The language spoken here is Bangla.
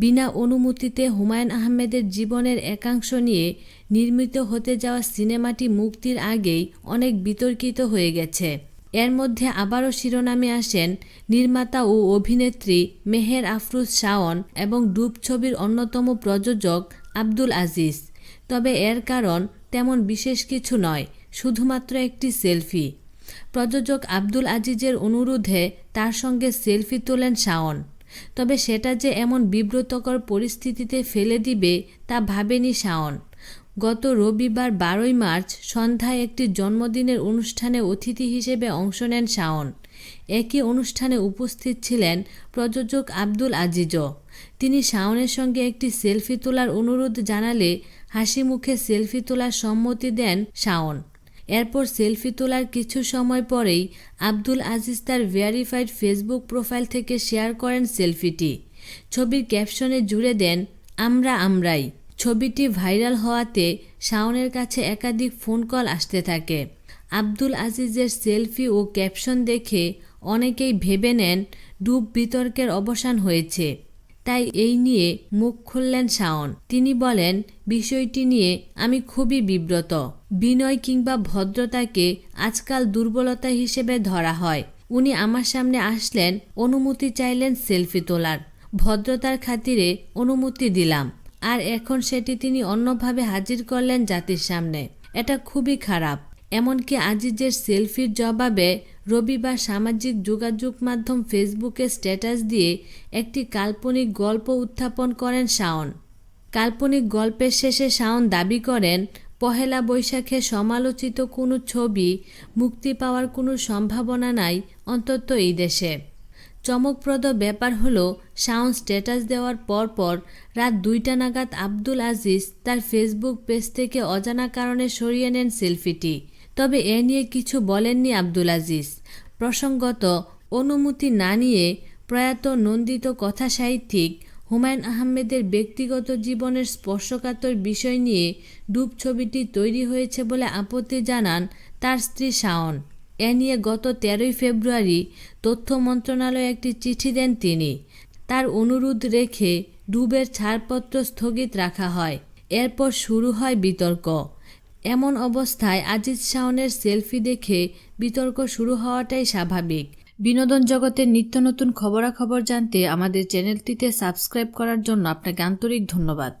বিনা অনুমতিতে হুমায়ুন আহমেদের জীবনের একাংশ নিয়ে নির্মিত হতে যাওয়া সিনেমাটি মুক্তির আগেই অনেক বিতর্কিত হয়ে গেছে। এর মধ্যে আবারও শিরোনামে আসেন নির্মাতা ও অভিনেত্রী মেহের আফরুজ শাওন এবং ডুব ছবির অন্যতম প্রযোজক আব্দুল আজিজ। তবে এর কারণ তেমন বিশেষ কিছু নয়, শুধুমাত্র একটি সেলফি। প্রযোজক আব্দুল আজিজের অনুরোধে তার সঙ্গে সেলফি তোলেন শাওন। তবে সেটা যে এমন বিব্রতকর পরিস্থিতিতে ফেলে দিবে তা ভাবেনি শাওন। গত রবিবার বারোই মার্চ সন্ধ্যায় একটি জন্মদিনের অনুষ্ঠানে অতিথি হিসেবে অংশ নেন শাওন। একই অনুষ্ঠানে উপস্থিত ছিলেন প্রযোজক আব্দুল আজিজও। তিনি শাওনের সঙ্গে একটি সেলফি তোলার অনুরোধ জানালে হাসি মুখে সেলফি তোলার সম্মতি দেন শাওন। এরপর সেলফি তোলার কিছু সময় পরেই আব্দুল আজিজ তার ভেরিফাইড ফেসবুক প্রোফাইল থেকে শেয়ার করেন সেলফিটি। ছবির ক্যাপশনে জুড়ে দেন, আমরা আমরাই। ছবিটি ভাইরাল হওয়াতে শাওনের কাছে একাধিক ফোন কল আসতে থাকে। আব্দুল আজিজের সেলফি ও ক্যাপশন দেখে অনেকেই ভেবে নেন, ডুব বিতর্কের অবসান হয়েছে। তাই এই নিয়ে মুখ খুললেন শাওন। তিনি বলেন, বিষয়টি নিয়ে আমি খুবই বিব্রত। বিনয় কিংবা ভদ্রতাকে আজকাল দুর্বলতা হিসেবে ধরা হয়। উনি আমার সামনে আসলেন, অনুমতি চাইলেন সেলফি তোলার। ভদ্রতার খাতিরে অনুমতি দিলাম। আর এখন সেটি তিনি অন্যভাবে হাজির করলেন জাতির সামনে। এটা খুবই খারাপ। এমনকি আজিজের সেলফির জবাবে রবিবার সামাজিক যোগাযোগ মাধ্যম ফেসবুকে স্ট্যাটাস দিয়ে একটি কাল্পনিক গল্প উত্থাপন করেন শাওন। কাল্পনিক গল্পের শেষে শাওন দাবি করেন, পহেলা বৈশাখে সমালোচিত কোনো ছবি মুক্তি পাওয়ার কোনো সম্ভাবনা নাই অন্তত এই দেশে। চমকপ্রদ ব্যাপার হল, শাওন স্ট্যাটাস দেওয়ার পরপর রাত দুইটা নাগাদ আব্দুল আজিজ তার ফেসবুক পেজ থেকে অজানা কারণে সরিয়ে নেন সেলফিটি। তবে এ নিয়ে কিছু বলেননি আব্দুল আজিজ। প্রসঙ্গত, অনুমতি না নিয়ে প্রয়াত নন্দিত কথা সাহিত্যিক হুমায়ুন আহমেদের ব্যক্তিগত জীবনের স্পর্শকাতর বিষয় নিয়ে ডুব ছবিটি তৈরি হয়েছে বলে আপত্তি জানান তার স্ত্রী শাওন। এ নিয়ে গত তেরোই ফেব্রুয়ারি তথ্য মন্ত্রণালয়ে একটি চিঠি দেন তিনি। তার অনুরোধ রেখে ডুবের ছাড়পত্র স্থগিত রাখা হয়। এরপর শুরু হয় বিতর্ক। এমন অবস্থায় আজিজ শাওনের সেলফি দেখে বিতর্ক শুরু হওয়াটাই স্বাভাবিক। বিনোদন জগতের নিত্য নতুন খবরাখবর জানতে আমাদের চ্যানেলটিতে সাবস্ক্রাইব করার জন্য আপনাকে আন্তরিক ধন্যবাদ।